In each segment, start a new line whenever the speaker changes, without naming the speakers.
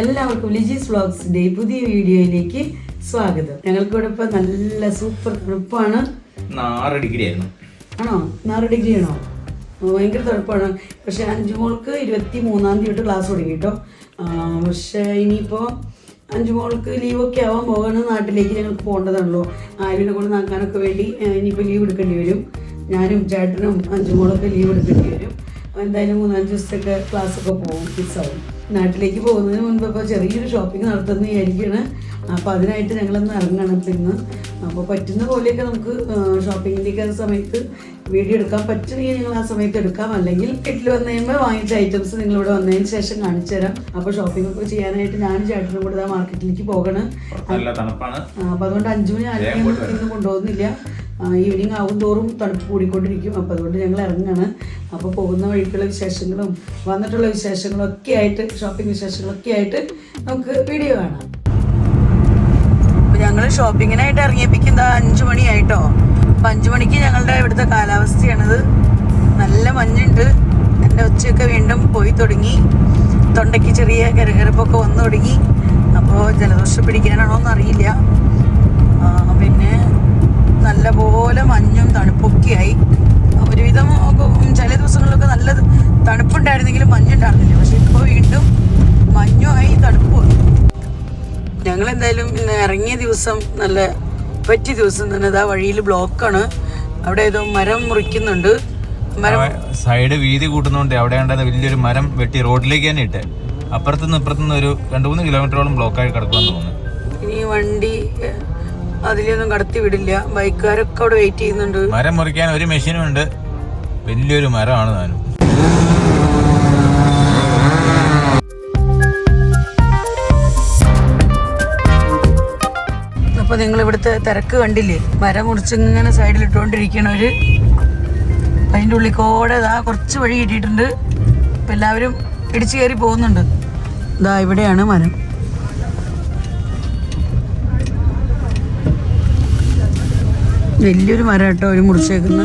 എല്ലാവർക്കും ലിജീസ് വ്ളോഗ്സിന്റെ പുതിയ വീഡിയോയിലേക്ക് സ്വാഗതം. ഞങ്ങൾക്കിവിടെ നല്ല സൂപ്പർ തണുപ്പാണ്.
ഡിഗ്രി ആയിരുന്നു.
ആണോ? നാല് ഡിഗ്രി ആണോ? ഭയങ്കര തണുപ്പാണ്. പക്ഷേ അഞ്ചു മോൾക്ക് ഇരുപത്തി മൂന്നാം തീയതി തൊട്ട് ക്ലാസ് തുടങ്ങി കേട്ടോ പക്ഷേ ഇനിയിപ്പോൾ അഞ്ചു മോൾക്ക് ലീവൊക്കെ ആവാൻ പോകണം നാട്ടിലേക്ക് ഞങ്ങൾക്ക് പോകേണ്ടതാണല്ലോ. ആര്യനെ കൊണ്ട് നാക്കാനൊക്കെ വേണ്ടി ഇനിയിപ്പോൾ ലീവ് എടുക്കേണ്ടി വരും. ഞാനും ചേട്ടനും അഞ്ചു മോളൊക്കെ ലീവ് എടുക്കേണ്ടി വരും. എന്തായാലും മൂന്നാൽ ദിവസത്തേക്ക് ക്ലാസ്സൊക്കെ പോകും മിസ്സാവും നാട്ടിലേക്ക് പോകുന്നതിന് മുൻപ് ഇപ്പോൾ ചെറിയൊരു ഷോപ്പിംഗ് നടത്തുന്ന വിചാരിക്കുകയാണ് അപ്പോൾ അതിനായിട്ട് ഞങ്ങളൊന്ന് ഇറങ്ങണം ഇപ്പം ഇന്ന്. അപ്പോൾ പറ്റുന്ന പോലെയൊക്കെ നമുക്ക് ഷോപ്പിങ്ങിന്റെയൊക്കെ സമയത്ത് വീഡിയോ എടുക്കാൻ പറ്റുമെങ്കിൽ ഞങ്ങൾ ആ സമയത്ത് എടുക്കാം. അല്ലെങ്കിൽ വീട്ടിൽ വന്നു കഴിയുമ്പോൾ വാങ്ങിച്ച ഐറ്റംസ് നിങ്ങളിവിടെ വന്നതിന് ശേഷം കാണിച്ചു തരാം. അപ്പോൾ ഷോപ്പിംഗ് ഒക്കെ ചെയ്യാനായിട്ട് ഞാനും ചേട്ടനും കൂടെ ആ മാർക്കറ്റിലേക്ക് പോകണം. അപ്പോൾ അതുകൊണ്ട് അഞ്ചു മണി ആരെയും ഇന്ന് കൊണ്ടുപോകുന്നില്ല. ഈവനിങ് ആവും തോറും തണുപ്പ് കൂടിക്കൊണ്ടിരിക്കും. അപ്പോൾ അതുകൊണ്ട് ഞങ്ങൾ ഇറങ്ങുകയാണ് അപ്പോൾ പോകുന്ന വഴിക്കുള്ള വിശേഷങ്ങളും വന്നിട്ടുള്ള വിശേഷങ്ങളും ഒക്കെ ആയിട്ട് ഷോപ്പിംഗ് വിശേഷങ്ങളൊക്കെ ആയിട്ട് നമുക്ക് വീഡിയോ കാണാം. അപ്പോൾ ഞങ്ങൾ ഷോപ്പിങ്ങിനായിട്ട് ഇറങ്ങിയപ്പിക്കുന്ന അഞ്ചു മണിയായിട്ടോ അപ്പം അഞ്ചു മണിക്ക് ഞങ്ങളുടെ ഇവിടുത്തെ കാലാവസ്ഥയാണിത്. നല്ല മഞ്ഞുണ്ട്. എന്റെ ഉച്ചയൊക്കെ വീണ്ടും പോയി തുടങ്ങി. തൊണ്ടയ്ക്ക് ചെറിയ കരകരപ്പൊക്കെ വന്നു തുടങ്ങി. അപ്പോൾ ജലദോഷം പിടിക്കാനാണോ എന്നറിയില്ല പിന്നെ നല്ല പോലെ മഞ്ഞും തണുപ്പൊക്കെയായി. ഒരുവിധം ചില ദിവസങ്ങളിലൊക്കെ നല്ല തണുപ്പുണ്ടായിരുന്നെങ്കിലും മഞ്ഞുണ്ടായിരുന്നില്ല. പക്ഷെ ഇപ്പോൾ വീണ്ടും മഞ്ഞുമായി തണുപ്പുമായി ഞങ്ങൾ എന്തായാലും ഇറങ്ങിയ ദിവസം നല്ല പറ്റിയ ദിവസം തന്നെ ഇതാ വഴിയിൽ ബ്ലോക്കാണ്. അവിടെ ഏതോ മരം മുറിക്കുന്നുണ്ട്.
സൈഡ് വീതി കൂട്ടുന്നോണ്ട് അവിടെ ഉണ്ടായിരുന്ന വലിയൊരു മരം വെട്ടി റോഡിലേക്ക് തന്നെ ഇട്ട്. അപ്പുറത്തുനിന്ന് ഇപ്പുറത്തുനിന്ന് ഒരു രണ്ട് മൂന്ന് കിലോമീറ്ററോളം ബ്ലോക്കായി കിടക്കുമെന്ന് തോന്നുന്നു.
ഇനി വണ്ടി അതിലൊന്നും കടത്തി വിടില്ല. ബൈക്കുകാരൊക്കെ അവിടെ വെയിറ്റ് ചെയ്യുന്നുണ്ട്.
മരം മുറിക്കാൻ ഒരു മെഷീനും ഉണ്ട്. വലിയൊരു മരമാണ് താനും.
അപ്പൊ നിങ്ങൾ ഇവിടുത്തെ തിരക്ക് കണ്ടില്ലേ? മരം മുറിച്ച് ഇങ്ങനെ സൈഡിൽ ഇട്ടുകൊണ്ടിരിക്കണവര് അതിന്റെ ഉള്ളിൽ കോടെ ഇതാ കുറച്ച് വഴി കിട്ടിയിട്ടുണ്ട്. അപ്പം എല്ലാവരും ഇടിച്ചു കയറി പോകുന്നുണ്ട്. ഇതാ ഇവിടെയാണ് മരം. വലിയൊരു മരം കേട്ടോ ഒരു മുറിച്ചേക്കുന്ന.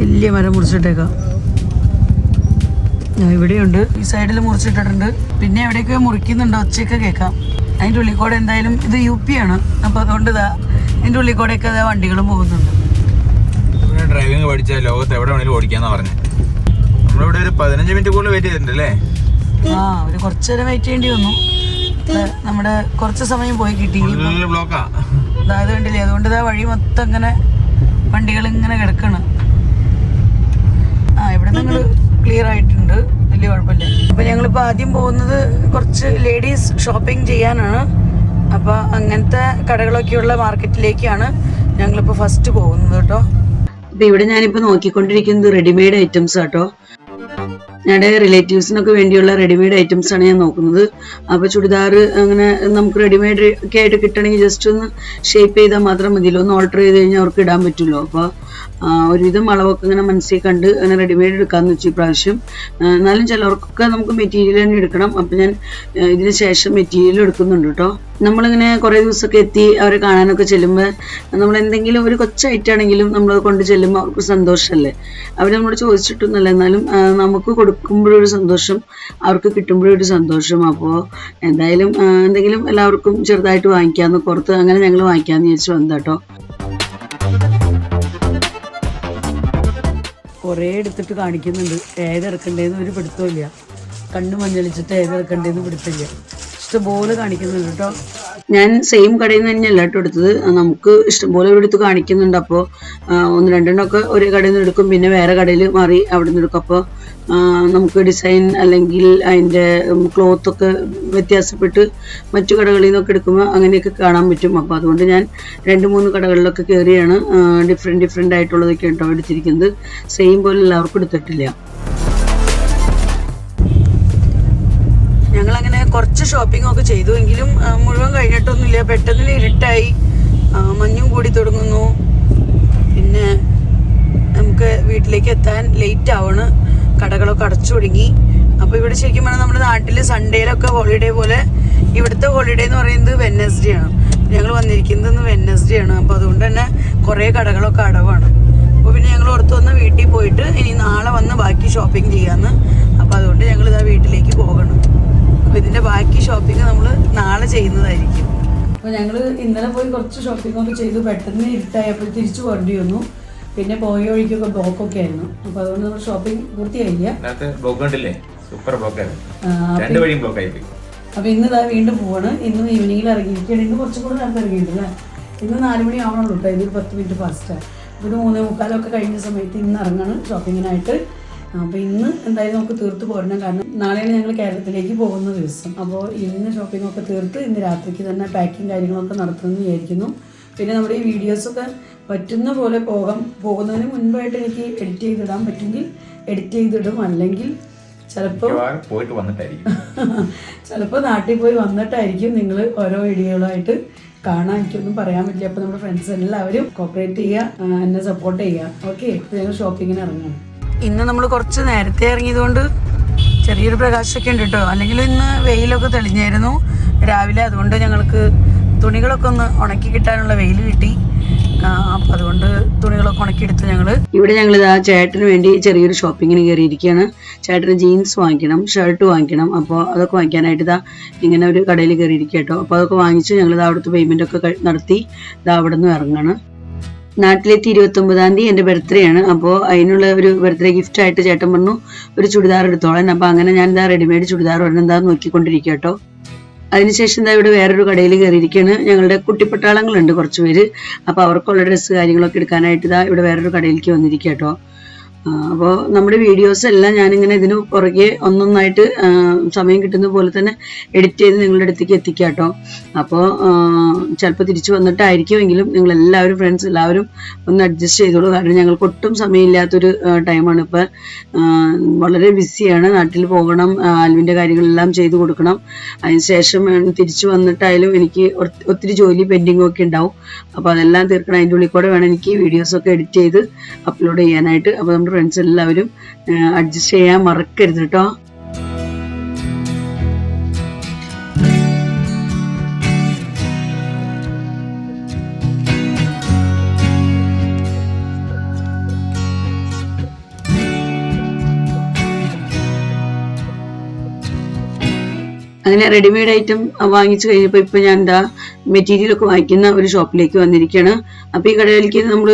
വലിയ മരം മുറിച്ചിട്ടേക്കാം. ഞാൻ ഇവിടെയുണ്ട്. ഈ സൈഡിൽ മുറിച്ചിട്ടിട്ടുണ്ട്. പിന്നെ എവിടെയൊക്കെ മുറിക്കുന്നുണ്ട്. ഒച്ചയൊക്കെ കേൾക്കാം. അതിന്റെ ഉള്ളിൽ കൂടെ എന്തായാലും ഇത് യു പി ആണ്. അപ്പോൾ അതുകൊണ്ട് ഇതാ അതിന്റെ ഉള്ളിൽ കൂടെയൊക്കെ ഇതാ വണ്ടികളും പോകുന്നുണ്ട്.
ഡ്രൈവിംഗ് പഠിച്ച ലോകത്ത് എവിടെ വേണേലും ഓടിക്കാന്നാ പറഞ്ഞത് നമ്മളിവിടെ ഒരു പതിനഞ്ച് മിനിറ്റ് കൂടുതൽ വെയിറ്റ് ചെയ്തിട്ടുണ്ട് അല്ലേ
ആ ഒരു കുറച്ചു നേരം വെയിറ്റ് ചെയ്യേണ്ടി വന്നു. നമ്മുടെ കുറച്ച് സമയം പോയി കിട്ടി.
ബ്ലോക്കാ
അതായത് കണ്ടില്ലേ അതുകൊണ്ട് ഇതാ വഴി മൊത്തം ഇങ്ങനെ വണ്ടികൾ ഇങ്ങനെ കിടക്കണം. ആ ഇവിടെ നിങ്ങൾ ക്ലിയർ ആയിട്ടുണ്ട്. വലിയ കുഴപ്പമില്ല. അപ്പൊ ഞങ്ങളിപ്പോ ആദ്യം പോകുന്നത് കുറച്ച് ലേഡീസ് ഷോപ്പിംഗ് ചെയ്യാനാണ്. അപ്പൊ അങ്ങനത്തെ കടകളൊക്കെയുള്ള മാർക്കറ്റിലേക്കാണ് ഞങ്ങളിപ്പോ ഫസ്റ്റ് പോകുന്നത് കേട്ടോ. അപ്പൊ ഇവിടെ ഞാനിപ്പോ നോക്കിക്കൊണ്ടിരിക്കുന്നത് റെഡിമെയ്ഡ് ഐറ്റംസ് കേട്ടോ. ഞങ്ങളുടെ റിലേറ്റീവ്സിനൊക്കെ വേണ്ടിയുള്ള റെഡിമെയ്ഡ് ഐറ്റംസ് ആണ് ഞാൻ നോക്കുന്നത്. അപ്പോൾ ചുരിദാർ അങ്ങനെ നമുക്ക് റെഡിമെയ്ഡ് ഒക്കെ ആയിട്ട് കിട്ടണമെങ്കിൽ ജസ്റ്റ് ഒന്ന് ഷേപ്പ് ചെയ്താൽ മാത്രം മതിയല്ലോ. ഒന്ന് ഓൾട്ടർ ചെയ്ത് കഴിഞ്ഞാൽ അവർക്ക് ഇടാൻ പറ്റുമല്ലോ. അപ്പോൾ ഒരുവിധം അളവൊക്കെ ഇങ്ങനെ മനസ്സിൽ കണ്ട് അങ്ങനെ റെഡിമെയ്ഡ് എടുക്കാമെന്ന് വെച്ചു ഇപ്രാവശ്യം. എന്നാലും ചിലർക്കൊക്കെ നമുക്ക് മെറ്റീരിയൽ തന്നെ എടുക്കണം. അപ്പം ഞാൻ ഇതിന് ശേഷം മെറ്റീരിയൽ എടുക്കുന്നുണ്ട് കേട്ടോ നമ്മളിങ്ങനെ കുറേ ദിവസമൊക്കെ എത്തി അവരെ കാണാനൊക്കെ ചെല്ലുമ്പോൾ നമ്മൾ എന്തെങ്കിലും ഒരു കൊച്ചായിട്ടാണെങ്കിലും നമ്മൾ കൊണ്ട് ചെല്ലുമ്പോൾ അവർക്ക് സന്തോഷമല്ലേ അവർ നമ്മളോട് ചോദിച്ചിട്ടൊന്നുമല്ല. എന്നാലും നമുക്ക് കൊടുക്കുമ്പോഴൊരു സന്തോഷം അവർക്ക് കിട്ടുമ്പോഴൊരു സന്തോഷം. അപ്പോൾ എന്തായാലും എന്തെങ്കിലും എല്ലാവർക്കും ചെറുതായിട്ട് വാങ്ങിക്കാമെന്ന് പുറത്ത് അങ്ങനെ ഞങ്ങൾ വാങ്ങിക്കാമെന്ന് വിചാരിച്ചു വന്നതാട്ടോ കുറേ എടുത്തിട്ട് കാണിക്കുന്നുണ്ട്. ഏതെടുക്കണ്ടേന്ന് ഒരു പിടുത്തമില്ല കണ്ണു മഞ്ഞളിച്ചിട്ട് ഏതെടുക്കണ്ടേന്ന് പിടുത്തില്ല. ഇഷ്ടംപോലെ കാണിക്കുന്നുണ്ട് കേട്ടോ ഞാൻ സെയിം കടയിൽ നിന്ന് തന്നെയല്ല കേട്ടോ എടുത്തത്. നമുക്ക് ഇഷ്ടംപോലെ ഇവിടെ എടുത്ത് കാണിക്കുന്നുണ്ട്. അപ്പോൾ ഒന്ന് രണ്ടെണ്ണമൊക്കെ ഒരു കടയിൽ നിന്ന് എടുക്കും. പിന്നെ വേറെ കടയിൽ മാറി അവിടെ നിന്ന് എടുക്കും. അപ്പോൾ നമുക്ക് ഡിസൈൻ അല്ലെങ്കിൽ അതിന്റെ ക്ലോത്തൊക്കെ വ്യത്യാസപ്പെട്ട് മറ്റു കടകളിൽ നിന്നൊക്കെ എടുക്കുമ്പോൾ അങ്ങനെയൊക്കെ കാണാൻ പറ്റും. അപ്പോൾ അതുകൊണ്ട് ഞാൻ രണ്ട് മൂന്ന് കടകളിലൊക്കെ കയറിയാണ് ഡിഫറെന്റ് ഡിഫറെന്റ് ആയിട്ടുള്ളതൊക്കെ കേട്ടോ എടുത്തിരിക്കുന്നത്. സെയിം പോലെ എല്ലാവർക്കും എടുത്തിട്ടില്ല. ഞങ്ങളങ്ങനെ കുറച്ച് ഷോപ്പിംഗ് ഒക്കെ ചെയ്തു. എങ്കിലും മുഴുവൻ കഴിഞ്ഞിട്ടൊന്നുമില്ല. പെട്ടെന്ന് ഇരുട്ടായി. മഞ്ഞും കൂടി തുടങ്ങുന്നു. പിന്നെ നമുക്ക് വീട്ടിലേക്ക് എത്താൻ ലേറ്റ് ആവണ്. കടകളൊക്കെ അടച്ചു തുടങ്ങി അപ്പോൾ ഇവിടെ ശരിക്കും പറഞ്ഞാൽ നമ്മുടെ നാട്ടിൽ സൺഡേയിലൊക്കെ ഹോളിഡേ പോലെ ഇവിടുത്തെ ഹോളിഡേ എന്ന് പറയുന്നത് വെനസ്ഡേ ആണ്. ഞങ്ങൾ വന്നിരിക്കുന്നത് വെനസ്ഡേ ആണ്. അപ്പോൾ അതുകൊണ്ട് തന്നെ കുറേ കടകളൊക്കെ അടവാണ്. അപ്പോൾ പിന്നെ ഞങ്ങൾ ഓർത്ത് വന്ന് വീട്ടിൽ പോയിട്ട് ഇനി നാളെ വന്ന് ബാക്കി ഷോപ്പിംഗ് ചെയ്യാമെന്ന് അപ്പോൾ അതുകൊണ്ട് ഞങ്ങൾ ഇതാ വീട്ടിലേക്ക് പോകണം. അപ്പോൾ ഇതിന്റെ ബാക്കി ഷോപ്പിംഗ് നമ്മൾ നാളെ ചെയ്യുന്നതായിരിക്കും. അപ്പോൾ ഞങ്ങൾ ഇന്നലെ പോയി കുറച്ച് ഷോപ്പിംഗ് ഒക്കെ ചെയ്ത്. പെട്ടെന്ന് ഇരുട്ടായപ്പോൾ തിരിച്ചു പോകേണ്ടി വന്നു പിന്നെ പോയ വഴിക്കൊക്കെ ബ്ലോക്കൊക്കെ ആയിരുന്നു. അപ്പോൾ അതുകൊണ്ട് നമ്മൾ ഷോപ്പിംഗ് പൂർത്തിയായില്ല.
അപ്പൊ ബ്ലോക്ക് കണ്ടില്ലേ? സൂപ്പർ രണ്ട് വഴിയും ബ്ലോക്ക് ആയി
അപ്പോൾ ഇന്ന് ഇതാ വീണ്ടും പോവാണ്. ഇന്ന് ഈവനിങ്ങിൽ ഇറങ്ങിയിരിക്കുകയാണ്. ഇന്ന് കുറച്ചും കൂടെ നേരത്തെ ഇറങ്ങിയിട്ടില്ല ഇന്ന് നാല് മണി ആവണുള്ളൂ കേട്ടോ ഇതൊരു പത്ത് മിനിറ്റ് ഫാസ്റ്റാണ് ഒരു മൂന്നേ മുക്കാലൊക്കെ കഴിഞ്ഞ സമയത്ത് ഇന്ന് ഇറങ്ങാണ് ഷോപ്പിങ്ങിനായിട്ട് അപ്പോൾ ഇന്ന് എന്തായാലും നമുക്ക് തീർത്ത് പോരണം. കാരണം നാളെയാണ് ഞങ്ങൾ കേരളത്തിലേക്ക് പോകുന്ന ദിവസം. അപ്പോൾ ഇന്ന് ഷോപ്പിംഗ് ഒക്കെ തീർത്ത് ഇന്ന് രാത്രിക്ക് തന്നെ പാക്കിങ് കാര്യങ്ങളൊക്കെ നടത്തുമെന്ന് വിചാരിക്കുന്നു. പിന്നെ നമ്മുടെ ഈ വീഡിയോസൊക്കെ പറ്റുന്ന പോലെ പോകാം. പോകുന്നതിന് മുൻപായിട്ട് എനിക്ക് എഡിറ്റ് ചെയ്തിടാൻ പറ്റുമെങ്കിൽ എഡിറ്റ് ചെയ്തിടും. അല്ലെങ്കിൽ ചിലപ്പോൾ
പോയിട്ട് വന്നിട്ടായിരിക്കും.
ചിലപ്പോൾ നാട്ടിൽ പോയി വന്നിട്ടായിരിക്കും നിങ്ങൾ ഓരോ വീഡിയോകളായിട്ട് കാണാൻ എനിക്കൊന്നും പറയാൻ പറ്റില്ല. അപ്പോൾ നമ്മുടെ ഫ്രണ്ട്സ് എല്ലാവരും കോപ്പറേറ്റ് ചെയ്യുക എന്നെ സപ്പോർട്ട് ചെയ്യുക. ഓക്കെ ഞങ്ങൾ ഷോപ്പിങ്ങിന് ഇറങ്ങും ഇന്ന് നമ്മൾ കുറച്ച് നേരത്തെ ഇറങ്ങിയതുകൊണ്ട് ചെറിയൊരു പ്രകാശമൊക്കെ ഉണ്ട് കേട്ടോ അല്ലെങ്കിൽ ഇന്ന് വെയിലൊക്കെ തെളിഞ്ഞായിരുന്നു. രാവിലെ അതുകൊണ്ട് ഞങ്ങൾക്ക് തുണികളൊക്കെ ഒന്ന് ഉണക്കി കിട്ടാനുള്ള വെയിൽ കിട്ടി. ആ, അതുകൊണ്ട് തുണികളൊക്കെ ഉണക്കിയെടുത്ത് ഞങ്ങൾ ഇവിടെ ഞങ്ങൾ ഇതാ ചേട്ടന് വേണ്ടി ചെറിയൊരു ഷോപ്പിങ്ങിന് കയറിയിരിക്കുകയാണ്. ചേട്ടന് ജീൻസ് വാങ്ങിക്കണം ഷർട്ട് വാങ്ങിക്കണം. അപ്പോൾ അതൊക്കെ വാങ്ങിക്കാനായിട്ട് ഇതാ ഇങ്ങനെ ഒരു കടയിൽ കയറിയിരിക്കുക കേട്ടോ അപ്പോൾ അതൊക്കെ വാങ്ങിച്ച് ഞങ്ങൾ ഇതാ അവിടുത്തെ പേയ്മെന്റ് ഒക്കെ നടത്തി ഇതാ അവിടെ നിന്ന് ഇറങ്ങാണ്. നാട്ടിലെത്തി ഇരുപത്തൊമ്പതാം തീയതി എന്റെ ബർത്ത്ഡേ ആണ്. അപ്പോൾ അതിനുള്ള ഒരു ബർത്ത്ഡേ ഗിഫ്റ്റ് ആയിട്ട് ചേട്ടൻ പറഞ്ഞു ഒരു ചുടിദാർ എടുത്തോളാൻ. അപ്പോൾ അങ്ങനെ ഞാൻ ഇതാ റെഡിമെയ്ഡ് ചുടിദാർ ഒരെണ്ണം എന്താ നോക്കിക്കൊണ്ടിരിക്കുക കേട്ടോ അതിനുശേഷം എന്താ ഇവിടെ വേറൊരു കടയിൽ കയറിയിരിക്കുകയാണ് ഞങ്ങളുടെ കുട്ടിപ്പട്ടാളങ്ങളുണ്ട് കുറച്ച് പേര് അപ്പോൾ അവർക്കുള്ള ഡ്രസ്സ് കാര്യങ്ങളൊക്കെ എടുക്കാനായിട്ട് ഇതാ ഇവിടെ വേറൊരു കടയിലേക്ക് വന്നിരിക്കുക കേട്ടോ അപ്പോൾ നമ്മുടെ വീഡിയോസ് എല്ലാം ഞാനിങ്ങനെ ഇതിന് പുറകെ ഒന്നൊന്നായിട്ട് സമയം കിട്ടുന്ന പോലെ തന്നെ എഡിറ്റ് ചെയ്ത് നിങ്ങളുടെ അടുത്തേക്ക് എത്തിക്കാം കേട്ടോ അപ്പോൾ ചിലപ്പോൾ തിരിച്ചു വന്നിട്ടായിരിക്കുമെങ്കിലും നിങ്ങൾ എല്ലാവരും ഫ്രണ്ട്സ് എല്ലാവരും ഒന്ന് അഡ്ജസ്റ്റ് ചെയ്തോളൂ. കാരണം ഞങ്ങൾക്ക് ഒട്ടും സമയമില്ലാത്തൊരു ടൈമാണ് ഇപ്പോൾ വളരെ ബിസിയാണ് നാട്ടിൽ പോകണം ആൽവിന്റെ കാര്യങ്ങളെല്ലാം ചെയ്തു കൊടുക്കണം. അതിനുശേഷം തിരിച്ചു വന്നിട്ടായാലും എനിക്ക് ഒത്തിരി ജോലി പെൻഡിങ് ഒക്കെ ഉണ്ടാവും. അപ്പോൾ അതെല്ലാം തീർക്കണം. അതിന്റെ ഉള്ളിൽ കൂടെ വേണം എനിക്ക് വീഡിയോസൊക്കെ എഡിറ്റ് ചെയ്ത് അപ്ലോഡ് ചെയ്യാനായിട്ട്. അപ്പോൾ നമ്മുടെ ഫ്രണ്ട്സ് എല്ലാവരും അഡ്ജസ്റ്റ് ചെയ്യാൻ മറക്കരുത് കേട്ടോ അങ്ങനെ റെഡിമെയ്ഡ് ഐറ്റം വാങ്ങിച്ചു കഴിഞ്ഞപ്പോൾ ഇപ്പോൾ ഞാൻ എന്താ മെറ്റീരിയൽ ഒക്കെ വാങ്ങിക്കുന്ന ഒരു ഷോപ്പിലേക്ക് വന്നിരിക്കുകയാണ് അപ്പോൾ ഈ കടയിലേക്ക് നമ്മൾ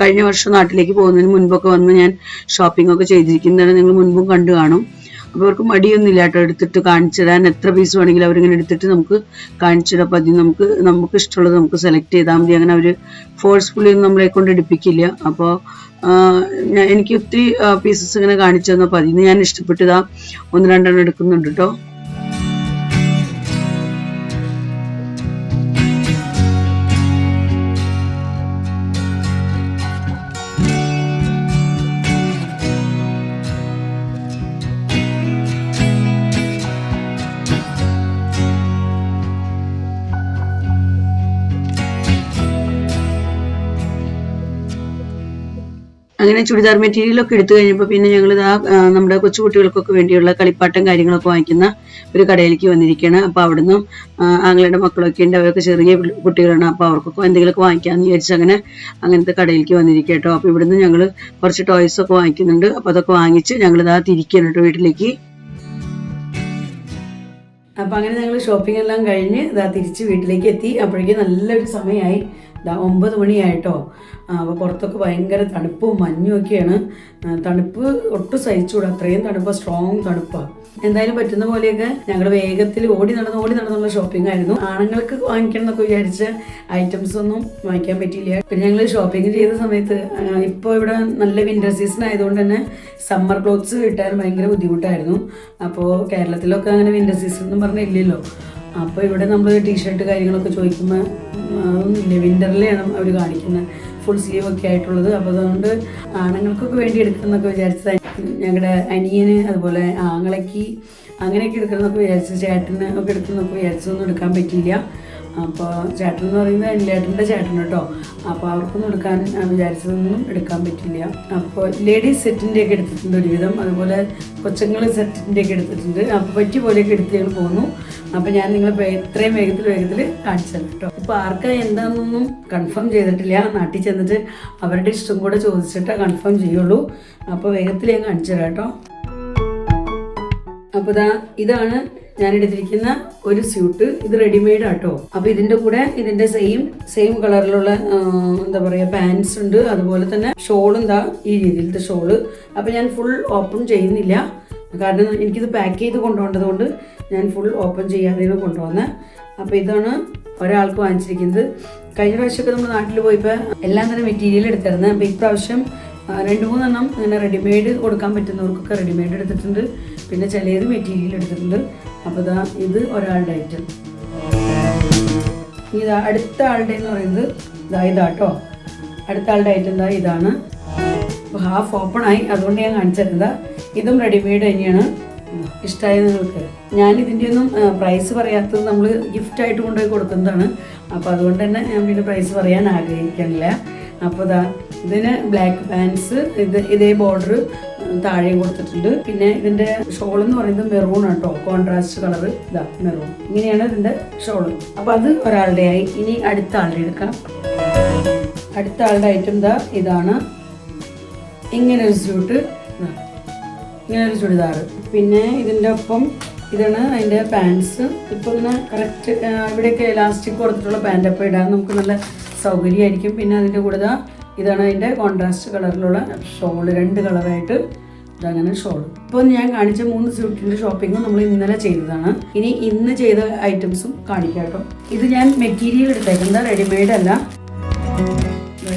കഴിഞ്ഞ വർഷം നാട്ടിലേക്ക് പോകുന്നതിന് മുൻപൊക്കെ വന്ന് ഞാൻ ഷോപ്പിംഗ് ഒക്കെ ചെയ്തിരിക്കുന്നതാണ്. നിങ്ങൾ മുൻപും കണ്ടു കാണും. അപ്പോൾ അവർക്ക് മടിയൊന്നുമില്ല കേട്ടോ എടുത്തിട്ട് കാണിച്ചു തരാൻ. എത്ര പീസ് വേണമെങ്കിലും അവരിങ്ങനെ എടുത്തിട്ട് നമുക്ക് കാണിച്ചു തരാം. അപ്പോൾ അതിന് നമുക്ക് നമുക്ക് ഇഷ്ടമുള്ളത് നമുക്ക് സെലക്ട് ചെയ്താൽ മതി. അങ്ങനെ അവർ ഫോഴ്സ്ഫുള്ളി ഒന്നും നമ്മളെ കൊണ്ട് എടുപ്പിക്കില്ല. അപ്പോൾ എനിക്ക് ഒത്തിരി പീസസ് ഇങ്ങനെ കാണിച്ചു തന്നപ്പോൾ അതിൽ നിന്ന് ഞാൻ ഇഷ്ടപ്പെട്ടതാ ഒന്ന് രണ്ടെണ്ണം എടുക്കുന്നുണ്ട് കേട്ടോ. അങ്ങനെ ചുരിദാർ മെറ്റീരിയൽ ഒക്കെ എടുത്തു കഴിഞ്ഞപ്പോൾ പിന്നെ ഞങ്ങൾ ഇതാ നമ്മുടെ കൊച്ചുകുട്ടികൾക്കൊക്കെ വേണ്ടിയുള്ള കളിപ്പാട്ടം കാര്യങ്ങളൊക്കെ വാങ്ങിക്കുന്ന ഒരു കടയിലേക്ക് വന്നിരിക്കുകയാണ് അപ്പോൾ അവിടുന്ന് ആങ്ങളുടെ മക്കളൊക്കെ ഉണ്ട്. അവരൊക്കെ ചെറിയ കുട്ടികളാണ്. അപ്പോൾ അവർക്കൊക്കെ എന്തെങ്കിലുമൊക്കെ വാങ്ങിക്കാമെന്ന് വിചാരിച്ച് അങ്ങനെ അങ്ങനത്തെ കടയിലേക്ക് വന്നിരിക്കുക കേട്ടോ അപ്പോൾ ഇവിടുന്ന് ഞങ്ങൾ കുറച്ച് ടോയ്സ് ഒക്കെ വാങ്ങിക്കുന്നുണ്ട്. അപ്പോൾ അതൊക്കെ വാങ്ങിച്ച് ഞങ്ങൾ ഇതാ തിരിക്കുകയാണ് കേട്ടോ വീട്ടിലേക്ക്. അപ്പം അങ്ങനെ ഞങ്ങൾ ഷോപ്പിംഗ് എല്ലാം കഴിഞ്ഞ് ഇതാ തിരിച്ച് വീട്ടിലേക്ക് എത്തി. അപ്പോഴേക്കും നല്ലൊരു സമയമായി. ഒമ്പത് മണിയായിട്ടോ. അപ്പോൾ പുറത്തൊക്കെ ഭയങ്കര തണുപ്പും മഞ്ഞും ഒക്കെയാണ്. തണുപ്പ് ഒട്ടും സഹിച്ചുകൂടാ അത്രയും തണുപ്പ് സ്ട്രോങ് തണുപ്പാണ് എന്തായാലും പറ്റുന്ന പോലെയൊക്കെ ഞങ്ങൾ വേഗത്തിൽ ഓടി നടന്ന് ഓടി നടന്നുള്ള ഷോപ്പിംഗ് ആയിരുന്നു. ആണുങ്ങൾക്ക് വാങ്ങിക്കണം എന്നൊക്കെ വിചാരിച്ച ഐറ്റംസ് ഒന്നും വാങ്ങിക്കാൻ പറ്റിയില്ല. പിന്നെ ഞങ്ങൾ ഷോപ്പിംഗ് ചെയ്ത സമയത്ത് ഇപ്പോൾ ഇവിടെ നല്ല വിന്റർ സീസൺ ആയതുകൊണ്ട് തന്നെ സമ്മർ ക്ലോത്ത്സ് കിട്ടാൻ ഭയങ്കര ബുദ്ധിമുട്ടായിരുന്നു. അപ്പോൾ കേരളത്തിലൊക്കെ അങ്ങനെ വിന്റർ സീസൺ എന്ന് പറഞ്ഞാൽ ഇല്ലല്ലോ അപ്പോൾ ഇവിടെ നമ്മൾ ടീഷർട്ട് കാര്യങ്ങളൊക്കെ ചോദിക്കുമ്പോൾ അതൊന്നുമില്ല അവർ കാണിക്കുന്നത് ഫുൾ സ്ലീവ് ഒക്കെ ആയിട്ടുള്ളത്. അപ്പോൾ അതുകൊണ്ട് ആണുങ്ങൾക്കൊക്കെ വേണ്ടി എടുക്കുന്നൊക്കെ വിചാരിച്ചത്. ഞങ്ങളുടെ അനിയന് അതുപോലെ ആങ്ങളയ്ക്ക് അങ്ങനെയൊക്കെ എടുക്കുന്നൊക്കെ വിചാരിച്ചു ചേട്ടന് ഒക്കെ എടുക്കുന്നൊക്കെ വിചാരിച്ചൊന്നും എടുക്കാൻ പറ്റിയില്ല. അപ്പോൾ ചേട്ടൻ എന്ന് പറയുന്നത് അനിലേട്ടന്റെ ചേട്ടൻ കേട്ടോ. അപ്പോൾ അവർക്കൊന്നും എടുക്കാൻ വിചാരിച്ചതൊന്നും എടുക്കാൻ പറ്റില്ല. അപ്പോൾ ലേഡീസ് സെറ്റിന്റെ ഒക്കെ എടുത്തിട്ടുണ്ട് ഒരുവിധം. അതുപോലെ കൊച്ചങ്ങൾ സെറ്റിന്റെ ഒക്കെ എടുത്തിട്ടുണ്ട്. അപ്പോൾ പറ്റി പോലെയൊക്കെ എടുത്ത് ഞങ്ങൾ പോന്നു. അപ്പോൾ ഞാൻ നിങ്ങളെ എത്രയും വേഗത്തിൽ വേഗത്തിൽ കാണിച്ചു തരാം കേട്ടോ. ഇപ്പോൾ ആർക്കാ എന്താണെന്നൊന്നും കൺഫേം ചെയ്തിട്ടില്ല. നാട്ടിൽ ചെന്നിട്ട് അവരുടെ ഇഷ്ടം കൂടെ ചോദിച്ചിട്ട് കൺഫേം ചെയ്യുള്ളൂ. അപ്പോൾ വേഗത്തിൽ ഞാൻ കാണിച്ചു തരാം കേട്ടോ. അപ്പോൾ ഇതാ ഇതാണ് ഞാൻ എടുത്തിരിക്കുന്ന ഒരു സ്യൂട്ട് ഇത് റെഡിമെയ്ഡ് ആട്ടോ. അപ്പൊ ഇതിന്റെ കൂടെ ഇതിന്റെ സെയിം സെയിം കളറിലുള്ള എന്താ പറയാ പാൻസ് ഉണ്ട്. അതുപോലെ തന്നെ ഷോളും താ ഈ രീതിയിലത്തെ ഷോൾ അപ്പൊ ഞാൻ ഫുൾ ഓപ്പൺ ചെയ്യുന്നില്ല. കാരണം എനിക്കിത് പാക്ക് ചെയ്ത് കൊണ്ടുപോകേണ്ടത് കൊണ്ട് ഞാൻ ഫുൾ ഓപ്പൺ ചെയ്യാതെയാണ് കൊണ്ടുവന്നത് അപ്പോൾ ഇതാണ് ഒരാൾക്ക് വാങ്ങിച്ചിരിക്കുന്നത്. കഴിഞ്ഞ പ്രാവശ്യമൊക്കെ നമ്മൾ നാട്ടിൽ പോയപ്പോൾ എല്ലാം തന്നെ മെറ്റീരിയൽ എടുത്തിരുന്നത് അപ്പോൾ ഇപ്രാവശ്യം രണ്ട് മൂന്നെണ്ണം ഇങ്ങനെ റെഡിമെയ്ഡ് കൊടുക്കാൻ പറ്റുന്നവർക്കൊക്കെ റെഡിമെയ്ഡ് എടുത്തിട്ടുണ്ട്. പിന്നെ ചിലത് മെറ്റീരിയൽ എടുത്തിട്ടുണ്ട്. അപ്പോൾ ഇതാ ഇത് ഒരാളുടെ ഐറ്റം ഇതാ അടുത്ത ആളുടെ എന്ന് പറയുന്നത് ഇതാ ഇതാട്ടോ അടുത്ത ആളുടെ ഐറ്റം ഇതാ ഇതാണ്. ഹാഫ് ഓപ്പൺ ആയി. അതുകൊണ്ട് ഞാൻ കാണിച്ചിരുന്നത്. ഇതും റെഡിമെയ്ഡ് തന്നെയാണ്. ഇഷ്ടമായ നിങ്ങൾക്ക്? ഞാൻ ഇതിന്റെ ഒന്നും പ്രൈസ് പറയാത്തത് നമ്മൾ ഗിഫ്റ്റായിട്ട് കൊണ്ടുപോയി കൊടുക്കുന്നതാണ്. അപ്പോൾ അതുകൊണ്ട് തന്നെ ഞാൻ പിന്നെ പ്രൈസ് പറയാൻ ആഗ്രഹിക്കുന്നില്ല. അപ്പോൾ ഇതാ ഇതിന് ബ്ലാക്ക് പാൻസ് ഇത് ഇതേ ബോർഡർ താഴെയും കൊടുത്തിട്ടുണ്ട്. പിന്നെ ഇതിന്റെ ഷോൾ എന്ന് പറയുന്നത് മെറൂൺ ആട്ടോ കോൺട്രാസ്റ്റ് കളർ ഇതാ മെറൂൺ ഇങ്ങനെയാണ് ഇതിന്റെ ഷോൾ അപ്പോൾ അത് ഒരാളുടെ ആയി. ഇനി അടുത്ത ആളുടെ എടുക്കാം. അടുത്ത ആളുടെ ഐറ്റം ഇതാ ഇതാണ്. ഇങ്ങനെ ഒരു സ്യൂട്ട് ഇങ്ങനെ ഒരു ചുരിദാറ് പിന്നെ ഇതിന്റെ ഒപ്പം ഇതാണ് അതിന്റെ പാൻസ് ഇപ്പോൾ ഇങ്ങനെ കറക്റ്റ് ഇവിടെയൊക്കെ ഇലാസ്റ്റിക് കൊടുത്തിട്ടുള്ള പാന്റ് അപ്പോൾ ഇടാൻ നമുക്ക് നല്ല സൗകര്യമായിരിക്കും. പിന്നെ അതിന്റെ കൂടെ ദാ ഇതാണ് അതിന്റെ കോൺട്രാസ്റ്റ് കളറിലുള്ള ഷോൾ രണ്ട് കളറായിട്ട് ഇതങ്ങനെ ഷോൾ ഇപ്പോൾ ഞാൻ കാണിച്ച മൂന്ന് സ്യൂട്ടിന്റെ ഷോപ്പിങ്ങും നമ്മൾ ഇന്നലെ ചെയ്തതാണ്. ഇനി ഇന്ന് ചെയ്ത ഐറ്റംസും കാണിക്കാം കേട്ടോ. ഇത് ഞാൻ മെറ്റീരിയൽ എടുത്തേക്കുന്നത് റെഡിമെയ്ഡ് അല്ല.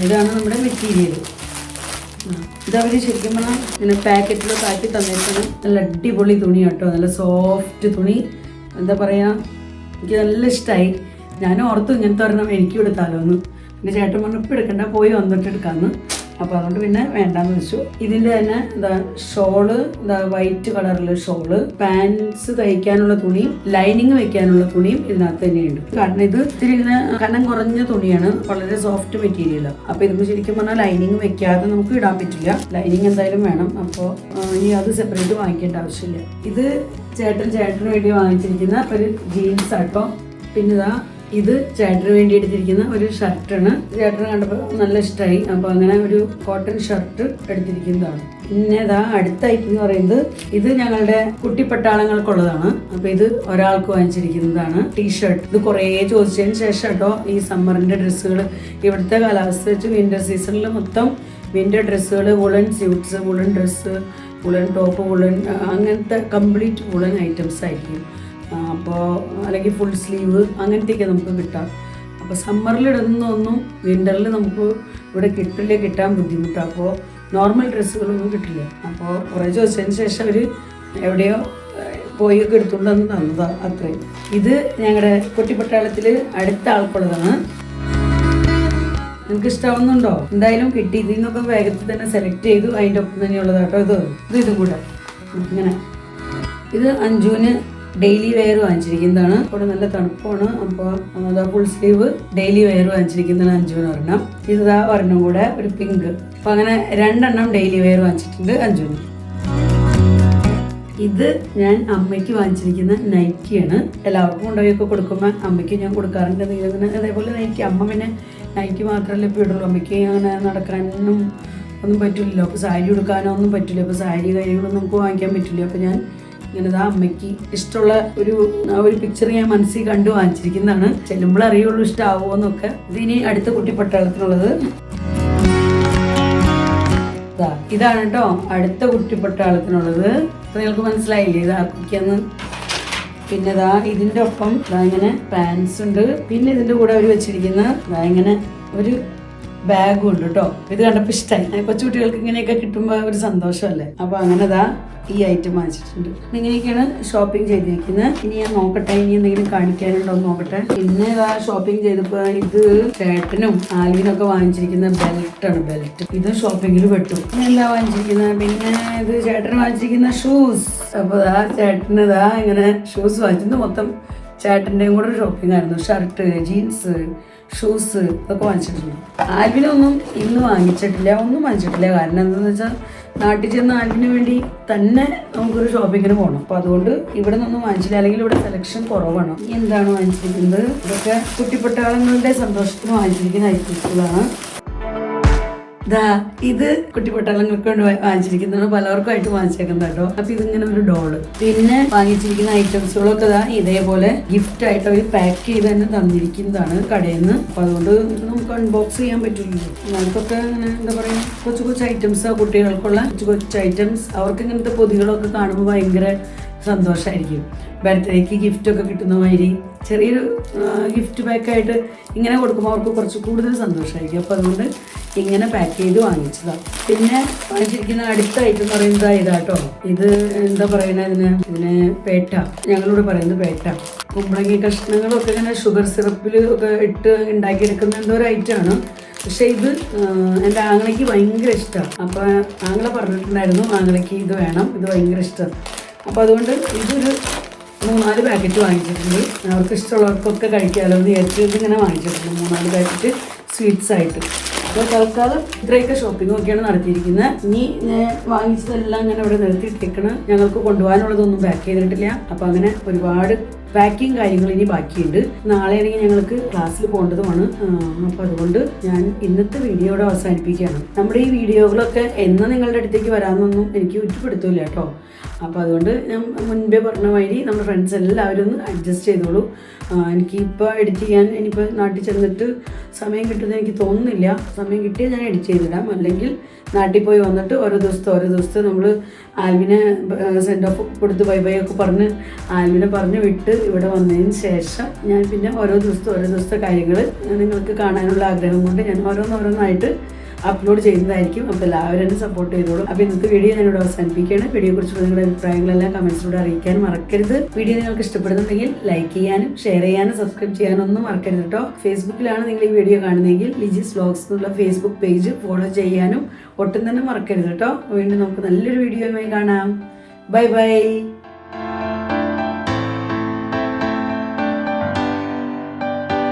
ഇതാണ് നമ്മുടെ മെറ്റീരിയൽ ഇതവർ ശരിക്കും പറഞ്ഞാൽ ഇങ്ങനെ പാക്കറ്റിലൊക്കെ ആക്കി തന്നേക്കാണ് നല്ല അടിപൊളി തുണി കേട്ടോ. നല്ല സോഫ്റ്റ് തുണി. എന്താ പറയുക എനിക്ക് നല്ല ഇഷ്ടമായി ഞാൻ ഓർത്തു ഇങ്ങനത്തെ ഒരെണ്ണം എനിക്ക് എടുത്താലോ എന്ന് പിന്നെ ചേട്ടൻ പറഞ്ഞു ഇപ്പം എടുക്കണ്ട പോയി വന്നിട്ട് എടുക്കാമെന്ന് അപ്പോൾ അതുകൊണ്ട് പിന്നെ വേണ്ടാന്ന് വെച്ചു. ഇതിന്റെ തന്നെ എന്താ ഷോൾ എന്താ വൈറ്റ് കളറിൽ ഷോൾ പാൻസ് തയ്ക്കാനുള്ള തുണിയും ലൈനിങ് വെക്കാനുള്ള തുണിയും ഇതിനകത്ത് തന്നെയുണ്ട്. കാരണം ഇത് ഇത്തിരി ഇങ്ങനെ കനം കുറഞ്ഞ തുണിയാണ് വളരെ സോഫ്റ്റ് മെറ്റീരിയൽ അപ്പോൾ ഇതിന് ശരിക്കും പറഞ്ഞാൽ ലൈനിങ് വെക്കാതെ നമുക്ക് ഇടാൻ പറ്റില്ല. ലൈനിങ് എന്തായാലും വേണം. അപ്പോൾ ഇനി അത് സെപ്പറേറ്റ് വാങ്ങിക്കേണ്ട ആവശ്യമില്ല. ഇത് ചേട്ടൻ ചേട്ടന് വേണ്ടി വാങ്ങിച്ചിരിക്കുന്ന ഒരു ജീൻസ് ആട്ടോ പിന്നെ ഇതാ ഇത് ചേട്ടന് വേണ്ടി എടുത്തിരിക്കുന്ന ഒരു ഷർട്ടാണ് ചേട്ടനെ കണ്ടപ്പോൾ നല്ല ഇഷ്ടമായി അപ്പോൾ അങ്ങനെ ഒരു കോട്ടൺ ഷർട്ട് എടുത്തിരിക്കുന്നതാണ്. പിന്നെ ഇതാ അടുത്ത ഐറ്റം എന്ന് പറയുന്നത് ഇത് ഞങ്ങളുടെ കുട്ടിപ്പട്ടാളങ്ങൾക്കുള്ളതാണ്. അപ്പോൾ ഇത് ഒരാൾക്ക് വാങ്ങിച്ചിരിക്കുന്നതാണ്. ടീഷർട്ട് ഇത് കുറേ ചോദിച്ചതിന് ശേഷം കേട്ടോ ഈ സമ്മറിന്റെ ഡ്രസ്സുകൾ ഇവിടുത്തെ കാലാവസ്ഥ വെച്ച് വിന്റർ സീസണിൽ മൊത്തം വിന്റർ ഡ്രസ്സുകൾ woollen suits woollen dress woollen top woollen അങ്ങനത്തെ കംപ്ലീറ്റ് വുളൻ ഐറ്റംസ് ആയിരിക്കും. അപ്പോൾ അല്ലെങ്കിൽ ഫുൾ സ്ലീവ് അങ്ങനത്തെയൊക്കെ നമുക്ക് കിട്ടാം. അപ്പോൾ സമ്മറിൽ ഇടുന്നൊന്നും വിന്ററിൽ നമുക്ക് ഇവിടെ കിട്ടില്ല കിട്ടാൻ ബുദ്ധിമുട്ടാണ് അപ്പോൾ നോർമൽ ഡ്രസ്സുകളൊന്നും കിട്ടില്ല. അപ്പോൾ കുറേ ചോദിച്ചതിന് ശേഷം അവർ എവിടെയോ പോയൊക്കെ പോയി ഒക്കെ വന്ന് തന്നതാണ് അത്രയും ഇത് ഞങ്ങളുടെ കുട്ടിപ്പട്ടാളത്തിൽ അടുത്ത ആൾക്കുള്ളതാണ്. നിങ്ങൾക്ക് ഇഷ്ടാവുന്നുണ്ടോ? എന്തായാലും കിട്ടി. ഇതിൽ നിന്നൊക്കെ വേഗത്തിൽ തന്നെ സെലക്ട് ചെയ്തു. അതിന്റെ ഒപ്പം തന്നെയുള്ളതാട്ടോ ഇത്. ഇത് ഇതും കൂടെ. ഇങ്ങനെ. ഇത് അഞ്ജുവിന് ഡെയിലി വെയർ വാങ്ങിച്ചിരിക്കുന്നതാണ്. ഇവിടെ നല്ല തണുപ്പാണ്. അപ്പോൾ അതാ ഫുൾ സ്ലീവ് ഡെയിലി വെയർ വാങ്ങിച്ചിരിക്കുന്നതാണ് അഞ്ജുവിന് ഒരെണ്ണം. ഇതാ ഒരെണ്ണം കൂടെ ഒരു പിങ്ക് അപ്പോൾ അങ്ങനെ രണ്ടെണ്ണം ഡെയിലി വെയർ വാങ്ങിച്ചിട്ടുണ്ട് അഞ്ചുവിന് ഇത് ഞാൻ അമ്മയ്ക്ക് വാങ്ങിച്ചിരിക്കുന്ന നൈറ്റിയാണ് എല്ലാവർക്കും കൊണ്ടുപോയൊക്കെ കൊടുക്കുമ്പോൾ അമ്മയ്ക്ക് ഞാൻ കൊടുക്കാറുണ്ട്. നീലങ്ങനെ അതേപോലെ നൈറ്റി അമ്മ പിന്നെ നൈറ്റി മാത്രമല്ലേ ഇപ്പോൾ ഇടുള്ളൂ. അമ്മയ്ക്ക് അങ്ങനെ നടക്കാനൊന്നും ഒന്നും പറ്റില്ലല്ലോ. അപ്പോൾ സാരി ഉടുക്കാനോ ഒന്നും പറ്റില്ല. അപ്പോൾ സാരി കാര്യങ്ങളൊന്നും നമുക്ക് വാങ്ങിക്കാൻ പറ്റില്ല. അപ്പോൾ ഞാൻ ഇങ്ങനെ ആ അമ്മയ്ക്ക് ഇഷ്ടമുള്ള ഒരു ഒരു പിക്ചർ ഞാൻ മനസ്സിൽ കണ്ടു വാങ്ങിച്ചിരിക്കുന്നതാണ്. ചെല്ലുമ്പോൾ അറിയുള്ളൂ ഇഷ്ടമാവുമോ എന്നൊക്കെ ഇതിനി അടുത്ത കുട്ടി പട്ടാളത്തിനുള്ളത്. ഇതാണ് കേട്ടോ അടുത്ത കുട്ടി പട്ടാളത്തിനുള്ളത്. നിങ്ങൾക്ക് മനസ്സിലായില്ലേ? ഇത് ആർക്കൊക്കെയാന്ന് പിന്നെ ഇതാ ഇതിന്റെ ഒപ്പം ഇങ്ങനെ പാൻസ് ഉണ്ട്. പിന്നെ ഇതിന്റെ കൂടെ അവർ വെച്ചിരിക്കുന്ന ഇങ്ങനെ ഒരു ബാഗും ഉണ്ട് കേട്ടോ ഇത് കണ്ടപ്പോൾ ഇഷ്ടമായി കൊച്ചുകുട്ടികൾക്ക് ഇങ്ങനെയൊക്കെ കിട്ടുമ്പോൾ ഒരു സന്തോഷമല്ലേ? അപ്പോൾ അങ്ങനെ ഇതാ ഈ ഐറ്റം വാങ്ങിച്ചിട്ടുണ്ട്. ഇങ്ങനെയൊക്കെയാണ് ഷോപ്പിംഗ് ചെയ്തിരിക്കുന്നത് ഇനി ഞാൻ നോക്കട്ടെ ഇനി എന്തെങ്കിലും കാണിക്കാനുണ്ടോ എന്ന് നോക്കട്ടെ. പിന്നെ ഇതാ ഷോപ്പിംഗ് ചെയ്തപ്പോൾ ഇത് ചേട്ടനും ആൽവിനൊക്കെ വാങ്ങിച്ചിരിക്കുന്ന ബെൽറ്റാണ് ബെൽറ്റ് ഇത് ഷോപ്പിംഗിൽ പെട്ടു. എന്താ വാങ്ങിച്ചിരിക്കുന്നത് പിന്നെ ഇത് ചേട്ടന് വാങ്ങിച്ചിരിക്കുന്ന ഷൂസ് അപ്പോൾ ഇതാ ചേട്ടന് ഇങ്ങനെ ഷൂസ് വാങ്ങിച്ചത് മൊത്തം ചേട്ടന്റെയും കൂടെ ഒരു ഷോപ്പിംഗ് ആയിരുന്നു. ഷർട്ട് ജീൻസ് ഷൂസ് ഇതൊക്കെ വാങ്ങിച്ചിട്ടുണ്ട്. ആൽവിനൊന്നും ഇന്ന് വാങ്ങിച്ചിട്ടില്ല. ഒന്നും വാങ്ങിച്ചിട്ടില്ല. കാരണം എന്താണെന്ന് വെച്ചാൽ നാട്ടിൽ ചെന്ന് ആൽവിന് വേണ്ടി തന്നെ നമുക്കൊരു ഷോപ്പിങ്ങിന് പോകണം അപ്പോൾ അതുകൊണ്ട് ഇവിടെ നിന്നൊന്നും വാങ്ങിച്ചില്ല. അല്ലെങ്കിൽ ഇവിടെ സെലക്ഷൻ കുറവാണ്. എന്താണ് വാങ്ങിച്ചിരിക്കുന്നത്? ഇതൊക്കെ കുട്ടിപ്പട്ടാളങ്ങളുടെ സന്തോഷത്തിന് വാങ്ങിച്ചിരിക്കുന്ന ഐറ്റംസുകളാണ് ദാ ഇത് കുട്ടിപ്പട്ടാളങ്ങൾക്ക് വേണ്ടി വാങ്ങിച്ചിരിക്കുന്നതാണ്. പലർക്കും ആയിട്ട് വാങ്ങിച്ചേക്കുന്നത് കേട്ടോ അപ്പൊ ഇതിങ്ങനെ ഒരു ഡോൾ പിന്നെ വാങ്ങിച്ചിരിക്കുന്ന ഐറ്റംസുകളൊക്കെ ദാ ഇതേപോലെ ഗിഫ്റ്റ് ആയിട്ട് അവർ പാക്ക് ചെയ്ത് തന്നെ തന്നിരിക്കുന്നതാണ് കടയിൽ നിന്ന് അപ്പൊ അതുകൊണ്ട് നമുക്ക് അൺബോക്സ് ചെയ്യാൻ പറ്റില്ലല്ലോ നമുക്കൊക്കെ അങ്ങനെ എന്താ പറയാ കൊച്ചു കൊച്ചു ഐറ്റംസ് കുട്ടികൾക്കുള്ള കൊച്ചു കൊച്ചു ഐറ്റംസ് അവർക്ക് ഇങ്ങനത്തെ പൊതികളൊക്കെ കാണുമ്പോൾ ഭയങ്കര സന്തോഷമായിരിക്കും ബർത്ത്ഡേക്ക് ഗിഫ്റ്റ് ഒക്കെ കിട്ടുന്ന മാതിരി ചെറിയൊരു ഗിഫ്റ്റ് പാക്കായിട്ട് ഇങ്ങനെ കൊടുക്കുമ്പോൾ അവർക്ക് കുറച്ച് കൂടുതൽ സന്തോഷമായിരിക്കും അപ്പോൾ അതുകൊണ്ട് ഇങ്ങനെ പാക്ക് ചെയ്ത് വാങ്ങിച്ചതാണ് പിന്നെ വാങ്ങിച്ചിരിക്കുന്ന അടുത്ത ഐറ്റം പറയുന്നത് ഇതാട്ടോ ഇത് എന്താ പറയുന്നത് ഇതിന് ഇതിന് പേട്ട. ഞങ്ങളിവിടെ പറയുന്നത് പേട്ട. കുമ്പളങ്ങി കഷ്ണങ്ങളൊക്കെ ഇങ്ങനെ ഷുഗർ സിറപ്പിൽ ഒക്കെ ഇട്ട് ഉണ്ടാക്കിയെടുക്കുന്ന എന്തോ ഒരു ഐറ്റമാണ് പക്ഷേ ഇത് എന്റെ ആങ്ങളയ്ക്ക് ഭയങ്കര ഇഷ്ടമാണ് അപ്പോൾ ആങ്ങളെ പറഞ്ഞിട്ടുണ്ടായിരുന്നു ആങ്ങളയ്ക്ക് ഇത് വേണം. ഇത് ഭയങ്കര ഇഷ്ടം. അപ്പോൾ അതുകൊണ്ട് ഇതൊരു മൂന്നാൽ പാക്കറ്റ് വാങ്ങിച്ചിട്ടുണ്ട്. അവർക്ക് ഇഷ്ടമുള്ളവർക്കൊക്കെ കഴിക്കാമല്ലോ എന്ന് വിചാരിച്ചിട്ട് ഇതിങ്ങനെ വാങ്ങിച്ചിട്ടുണ്ട്. മൂന്നാൽ പാക്കറ്റ് സ്വീറ്റ്സ് ആയിട്ട്. അപ്പോൾ തൽക്കാലം ഇത്രയൊക്കെ ഷോപ്പിംഗ് ഒക്കെയാണ് നടത്തിയിരിക്കുന്നത്. ഇനി ഞാൻ വാങ്ങിച്ചതെല്ലാം ഇങ്ങനെ ഇവിടെ നിർത്തിയിട്ടിരിക്കണം ഞങ്ങൾക്ക് കൊണ്ടുപോകാനുള്ളതൊന്നും പാക്ക് ചെയ്തിട്ടില്ല. അപ്പോൾ അങ്ങനെ ഒരുപാട് പാക്കിങ് കാര്യങ്ങൾ ഇനി ബാക്കിയുണ്ട്. നാളെ ആണെങ്കിൽ ഞങ്ങൾക്ക് ക്ലാസ്സിൽ പോകേണ്ടതുമാണ്. അപ്പോൾ അതുകൊണ്ട് ഞാൻ ഇന്നത്തെ വീഡിയോ അവസാനിപ്പിക്കുകയാണ്. നമ്മുടെ ഈ വീഡിയോകളൊക്കെ എന്ന് നിങ്ങളുടെ അടുത്തേക്ക് വരാമെന്നൊന്നും എനിക്ക് ഉറ്റപ്പെടുത്തില്ല കേട്ടോ. അപ്പോൾ അതുകൊണ്ട് ഞാൻ മുൻപേ പറഞ്ഞ മാതിരി നമ്മുടെ ഫ്രണ്ട്സ് എല്ലാവരും ഒന്ന് അഡ്ജസ്റ്റ് ചെയ്തോളൂ. എനിക്ക് ഇപ്പോൾ എഡിറ്റ് ചെയ്യാൻ ഇനിയിപ്പോൾ നാട്ടിൽ ചെന്നിട്ട് സമയം കിട്ടുമെന്ന് എനിക്ക് തോന്നുന്നില്ല. സമയം കിട്ടിയാൽ ഞാൻ എഡിറ്റ് ചെയ്തിടാം. അല്ലെങ്കിൽ നാട്ടിൽ പോയി വന്നിട്ട് ഓരോ ദിവസത്തെ ഓരോ ദിവസത്തെ നമ്മൾ ആൽവിനെ സെൻഡ് ഓഫ് കൊടുത്ത് ബൈ ബൈ ഒക്കെ പറഞ്ഞ് ആൽവിനെ പറഞ്ഞ് വിട്ട് ഇവിടെ വന്നതിന് ശേഷം ഞാൻ പിന്നെ ഓരോ ദിവസത്തെ ഓരോ ദിവസത്തെ കാര്യങ്ങൾ നിങ്ങൾക്ക് കാണാനുള്ള ആഗ്രഹം കൊണ്ട് ഞാൻ ഓരോന്നോരോന്നായിട്ട് അപ്ലോഡ് ചെയ്യുന്നതായിരിക്കും. അപ്പോൾ എല്ലാവരും എന്നെ സപ്പോർട്ട് ചെയ്തോളൂ. അപ്പോൾ ഇന്നത്തെ വീഡിയോ ഞാനിവിടെ അവസാനിപ്പിക്കുകയാണ്. വീഡിയോ കുറിച്ചുള്ള നിങ്ങളുടെ അഭിപ്രായങ്ങളെല്ലാം കമൻസിലൂടെ അറിയിക്കാൻ മറക്കരുത്. വീഡിയോ നിങ്ങൾക്ക് ഇഷ്ടപ്പെടുന്നുണ്ടെങ്കിൽ ലൈക്ക് ചെയ്യാനും ഷെയർ ചെയ്യാനും സബ്സ്ക്രൈബ് ചെയ്യാനും ഒന്നും മറക്കരുത് കേട്ടോ. ഫേസ്ബുക്കിലാണ് നിങ്ങൾ ഈ വീഡിയോ കാണുന്നതെങ്കിൽ ലിജിസ് വ്ലോഗ്സ് എന്നുള്ള ഫേസ്ബുക്ക് പേജ് ഫോളോ ചെയ്യാനും ഒട്ടും തന്നെ മറക്കരുത് കേട്ടോ. വീണ്ടും നമുക്ക് നല്ലൊരു വീഡിയോയുമായി കാണാം. Bye bye